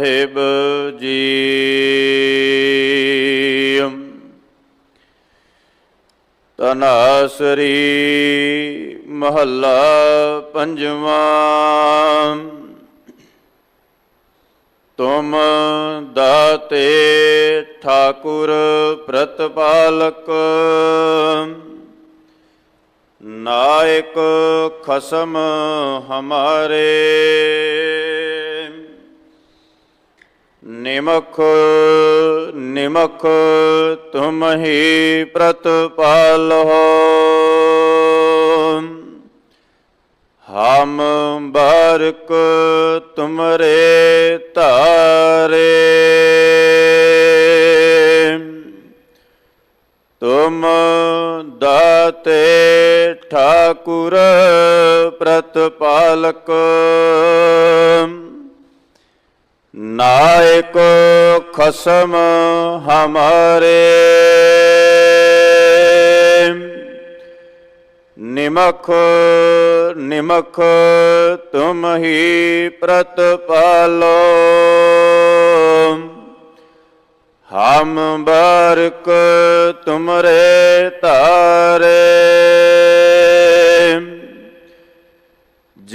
ਸਾਹਿਬ ਜੀ। ਤਨਾਸਰੀ ਮਹੱਲਾ ਪੰਜਵਾਂ। ਤੁਮ ਦਾਤੇ ਠਾਕੁਰ ਪ੍ਰਤਪਾਲਕ। ਨਾਇਕ ਖਸਮ ਹਮਾਰੇ। ਨਿਮਖ ਨਿਮਖ ਤੁਮ ਹੀ ਪ੍ਰਤਪਾਲੋ ਹਮ ਬਾਰਕ ਤੁਮਰੇ ਤਾਰੇ ਤੁਮ ਦਾਤੇ ਠਾਕੁਰ ਪ੍ਰਤਪਾਲਕ। ਨਾਇਕ ਖਸਮ ਹਮਾਰੇ। ਨਿਮਖ ਨਿਮਖ ਤੁਮ ਹੀ ਪ੍ਰਤਪਾਲੋ। ਹਮ ਬਾਰਕ ਤੁਮਰੇ ਤਾਰੇ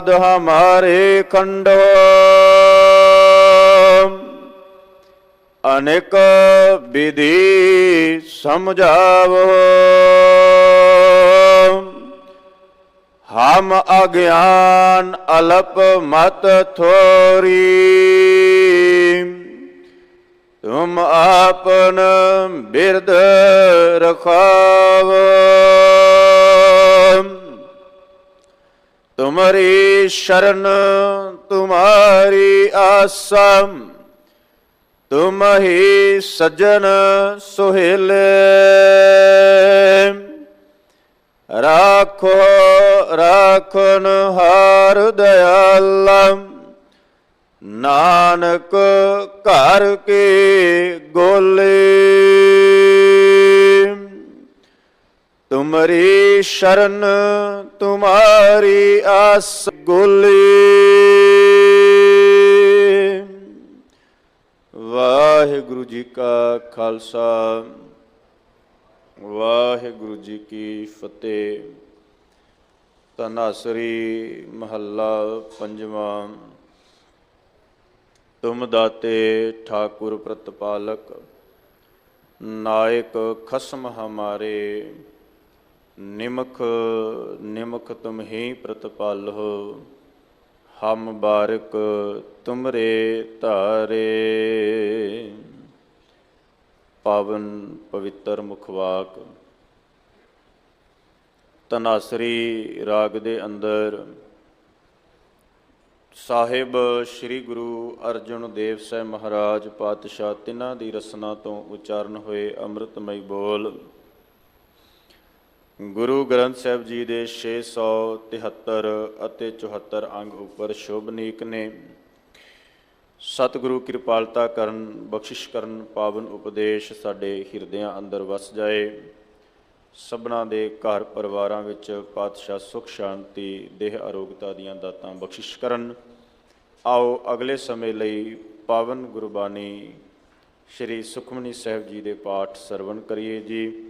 ਪਰਾਧ ਹਮਾਰੇ ਖੰਡੋ। ਅਨੇਕ ਵਿਧੀ ਸਮਝਾਵੋ। ਹਮ ਅਗਿਆਨ ਅਲਪ ਮਤ ਥੋਰੀ। ਤੁਮ ਆਪਨ ਬਿਰਦ ਰਖਾਵੋ। ਤੁਮਰੀ ਸ਼ਰਨ, ਤੁਮਾਰੀ ਆਸਮ ਤੁਮ ਹੀ ਸਜਣ ਸੁਹੇਲੇ। ਰਾਖੋ, ਰਾਖਨ ਹਾਰ ਦਇਆਲਮ, ਨਾਨਕ ਘਰ ਕੇ ਗੋਲੇ। ਤੁਮਰੀ ਸ਼ਰਨ, ਤੁਮਾਰੀ ਆਸ ਗੋਲੇ। ਵਾਹਿਗੁਰੂ ਜੀ ਕਾ ਖਾਲਸਾ, ਵਾਹਿਗੁਰੂ ਜੀ ਕੀ ਫਤਿਹ। ਤਨਾਸਰੀ ਮਹੱਲਾ ਪੰਜਵਾਂ। ਤੁਮ ਦਾਤੇ ਠਾਕੁਰ ਪ੍ਰਤਪਾਲਕ, ਨਾਇਕ ਖਸਮ ਹਮਾਰੇ। ਨਿਮਖ ਨਿਮਖ ਤੁਮ ਹੀ ਪ੍ਰਤਪਾਲੋ ਹਮ ਬਾਰਕ ਤੁਮਰੇ ਧਾਰੇ। ਪਾਵਨ ਪਵਿੱਤਰ ਮੁਖਵਾਕ, ਤਨਾਸਰੀ ਰਾਗ ਦੇ ਅੰਦਰ ਸਾਹਿਬ ਸ੍ਰੀ ਗੁਰੂ ਅਰਜਨ ਦੇਵ ਸਾਹਿਬ ਮਹਾਰਾਜ ਪਾਤਸ਼ਾਹ ਤਿਨਾਂ ਦੀ ਰਸਨਾ ਤੋਂ ਉਚਾਰਨ ਹੋਏ ਅੰਮ੍ਰਿਤਮਈ ਬੋਲ। ਗੁਰੂ ਗ੍ਰੰਥ ਸਾਹਿਬ ਜੀ ਦੇ 673 ਅਤੇ 74 ਅੰਗ ਉੱਪਰ ਸ਼ੋਭਨੀਕ ਨੇ। ਸਤਿਗੁਰੂ ਕਿਰਪਾਲਤਾ ਕਰਨ, ਬਖਸ਼ਿਸ਼ ਕਰਨ, ਪਾਵਨ ਉਪਦੇਸ਼ ਸਾਡੇ ਹਿਰਦਿਆਂ ਅੰਦਰ ਵਸ ਜਾਏ। ਸਭਨਾ ਦੇ ਘਰ ਪਰਿਵਾਰਾਂ ਵਿੱਚ ਪਾਤਸ਼ਾਹ ਸੁਖ, ਸ਼ਾਂਤੀ, ਦੇਹ, ਅਰੋਗਤਾ ਦੀਆਂ ਦਾਤਾਂ ਬਖਸ਼ਿਸ਼ ਕਰਨ। ਆਓ ਅਗਲੇ ਸਮੇਂ ਲਈ ਪਾਵਨ ਗੁਰਬਾਣੀ ਸ਼੍ਰੀ ਸੁਖਮਨੀ ਸਾਹਿਬ ਜੀ ਦੇ ਪਾਠ ਸਰਵਣ ਕਰੀਏ ਜੀ।